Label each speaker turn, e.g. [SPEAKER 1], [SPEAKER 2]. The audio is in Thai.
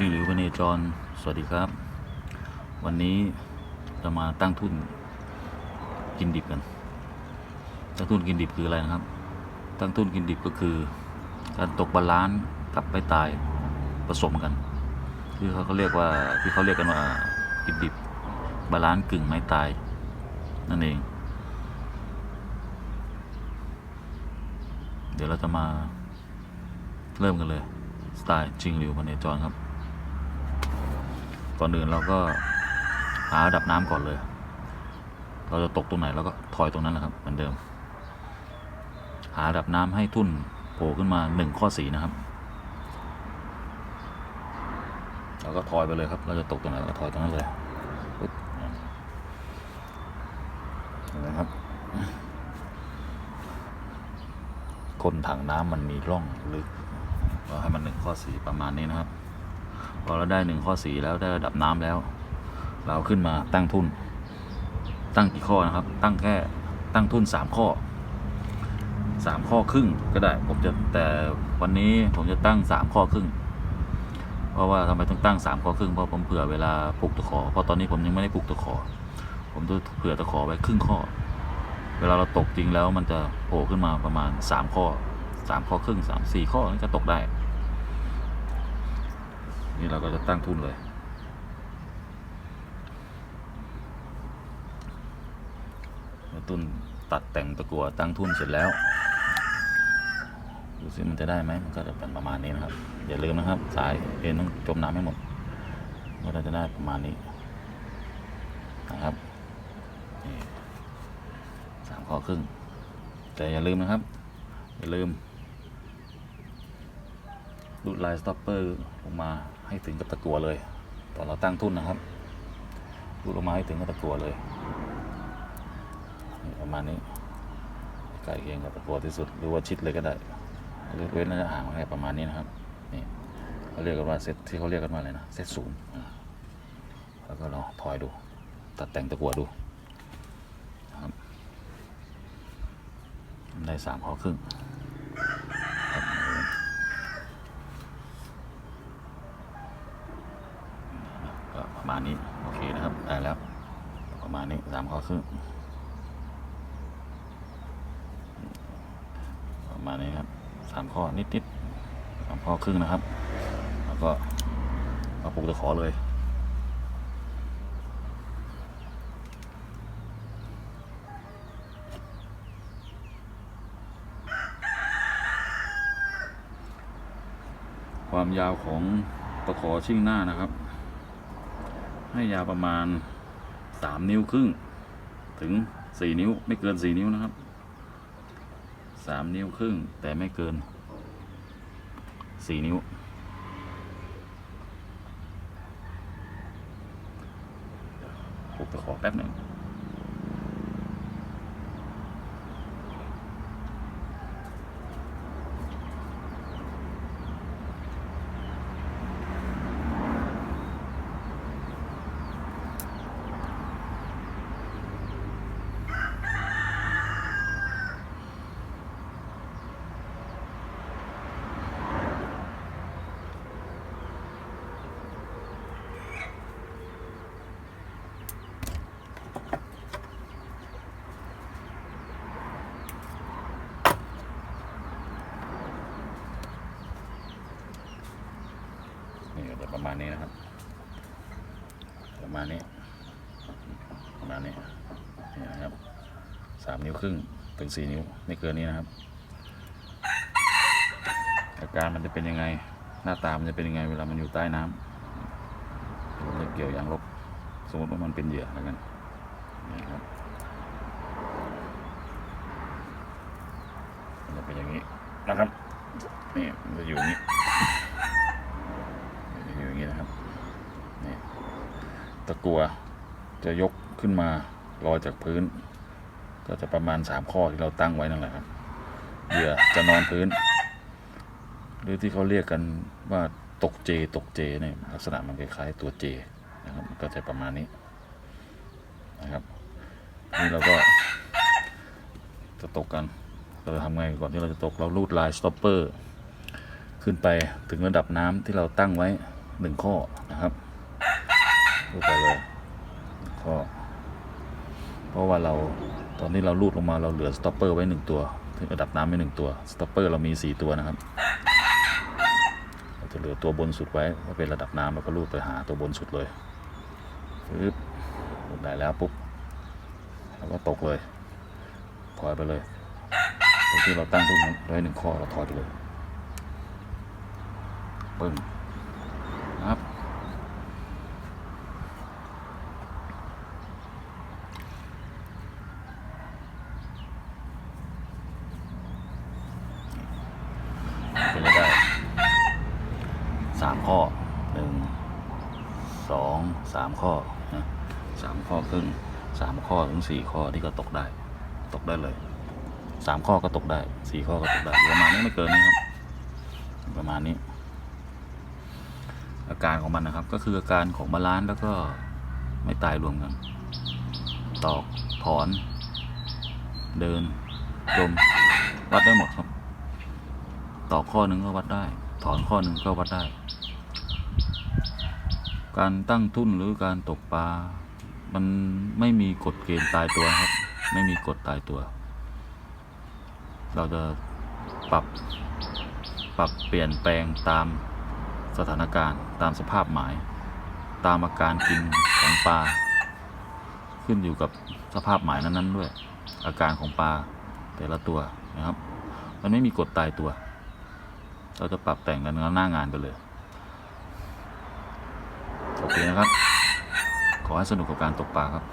[SPEAKER 1] ชื่อหลิวพเนจร สวัสดีครับ วันนี้จะมาตั้งทุนกินดิบกัน ตั้งทุนกินดิบคืออะไรนะครับ ตั้งทุนกินดิบก็คือ การตกบาลานซ์กับไม่ตายผสมกันที่เขาเรียกว่าที่เขาเรียกกันว่ากินดิบบาลานซ์กึ่งไม้ตาย นั่นเอง เดี๋ยวเราจะมาเริ่มกันเลย สไตล์ชิงหลิวพเนจรครับ ก่อนอื่นเราก็หาระดับน้ำก่อนเลย เราจะตกตรงไหนเราก็ถอยตรงนั้นแหละครับเหมือนเดิม หาระดับน้ำให้ทุ่นโผล่ขึ้นมาหนึ่งข้อสีนะครับเราก็ถอยไปเลยครับ เราจะตกตรงไหนเราก็ถอยตรงนั้นเลยนไหมครับ คนถังน้ำมันมีร่องลึกเราให้มันหนึ่งข้อสีประมาณนี้นะครับ พอเราได้หนึ่งข้อสีแล้วได้ระดับน้ำแล้ว เราขึ้นมาตั้งทุน ตั้งกี่ข้อนะครับ ตั้งแค่ตั้งทุนสามข้อสามข้อครึ่งก็ได้ ผมจะแต่วันนี้ผมจะตั้งสามข้อครึ่ง เพราะว่าทำไมต้องตั้งสามข้อครึ่งเพราะผมเผื่อเวลาปลูกตะขอ เพราะตอนนี้ผมยังไม่ได้ปลูกตะขอ ผมจะเผื่อตะขอไว้ครึ่งข้อ เวลาเราตกจริงแล้วมันจะโผล่ขึ้นมาประมาณสามข้อสามข้อครึ่งสามสี่ข้อนี่จะตกได้ นี่เราก็จะตั้งทุนเลย ตุนตัดแต่งตะกัวตั้งทุนเสร็จแล้ว ดูสิมันจะได้ไหมมันก็จะเป็นประมาณนี้นะครับ อย่าลืมนะครับ สายเอ็นต้องจมน้ำให้หมดก็เราจะได้ประมาณนี้นะครับสามข้อครึ่ง แต่อย่าลืมนะครับ อย่าลืม ดูดลายสต็อปเปอร์ลงมาให้ถึงกับตะกัวเลย ตอนเราตั้งทุนนะครับดูดลงมาให้ถึงกับตะกัวเลยประมาณนี้ใกล้เคียงกับตะกัวที่สุดหรือว่าชิดเลยก็ได้เลือกเว้นระยะห่างไว้ประมาณนี้นะครับนี่เขาเรียกกันว่าเซตที่เขาเรียกกันว่าอะไรนะเซตศูนย์แล้วก็เราถอยดู ตัดแต่งตะกัวดูนะครับได้สามข้อครึ่งครับก็ ประมาณนี้ โอเคนะครับ ได้แล้ว ประมาณนี้สามข้อครึ่งประมาณนี้ครับสามข้อนิดๆสามข้อครึ่งนะครับ แล้วก็มาปลูกตะขอเลยความยาวของตะขอชิ่งหน้านะครับ ให้ยาวประมาณสามนิ้วครึ่ง ถึงสี่นิ้วไม่เกินสี่นิ้วนะครับสามนิ้วครึ่ง แต่ไม่เกินสี่นิ้วปลูกตะขอแป๊บหนึ่ง ประมาณนี้นะครับ ประมาณนี้ ประมาณนี้นี่นะครับสามนิ้วครึ่งถึงสี่นิ้วไม่เกินนี้นะครับอาการมันจะเป็นยังไง หน้าตามันจะเป็นยังไง เวลามันอยู่ใต้น้ำผมจะเกี่ยวยางลบสมมติว่ามันเป็นเหยื่อแล้วกันนี่ครับมันจะเป็นอย่างนี้นะครับนี่มันจะอยู่อย่างนี้ อยู่อย่างนี้นะครับ นี่ ตะกัวจะยกขึ้นมาลอยจากพื้น ก็จะประมาณสามข้อที่เราตั้งไว้นั่นแหละครับเหยื่อจะนอนพื้น หรือที่เขาเรียกกันว่าตกเจตกเจเนี่ยลักษณะมันคล้ายๆตัวเจนะครับก็จะประมาณนี้นะครับนี่เราก็จะตกกัน เราจะทำไงก่อนที่เราจะตกเราลูดลายสต็อปเปอร์ขึ้นไปถึงระดับน้ำที่เราตั้งไว้หนึ่งข้อนะครับ รูดไปเลยหนึ่งข้อเพราะว่าเราตอนที่เราลูดลงมาเราเหลือสต็อปเปอร์ไว้หนึ่งตัวถึงระดับน้ำไว้หนึ่งตัวสต็อปเปอร์เรามีสี่ตัวนะครับเราจะเหลือตัวบนสุดไว้ว่าเป็นระดับน้ำแล้วก็ลูดไปหาตัวบนสุดเลยปึ๊บลูดได้แล้วปุ๊บแล้วก็ตกเลยถอยไปเลยตรงที่เราตั้งตรงนั้นไว้หนึ่งข้อเราถอยไปเลยปึ้งนะครับ ก็จะได้สามข้อหนึ่ง สองสามข้อนะสามข้อครึ่งสามข้อถึงสี่ข้อที่ก็ตกได้ ตกได้เลยสามข้อก็ตกได้สี่ข้อก็ตกได้ประมาณนี้ไม่เกินนี้ครับ ประมาณนี้ อาการของมันนะครับ ก็คืออาการของบาลานซ์แล้วก็ไม่ตายรวมกัน ตอกถอน เดินจมวัดได้หมดครับต่อข้อหนึ่งก็วัดได้ ถอนข้อหนึ่งก็วัดได้ การตั้งทุ่นหรือการตกปลา มันไม่มีกฎเกณฑ์ตายตัวครับ ไม่มีกฎตายตัว เราจะปรับปรับเปลี่ยนแปลงตามสถานการณ์ตามสภาพหมาย ตามอาการกินของปลา ขึ้นอยู่กับสภาพหมายนั้นๆด้วย อาการของปลาแต่ละตัวนะครับ มันไม่มีกฎตายตัว เราจะปรับแต่งกันหน้างานไปเลย โอเคนะครับ ขอให้สนุกกับการตกปลาครับ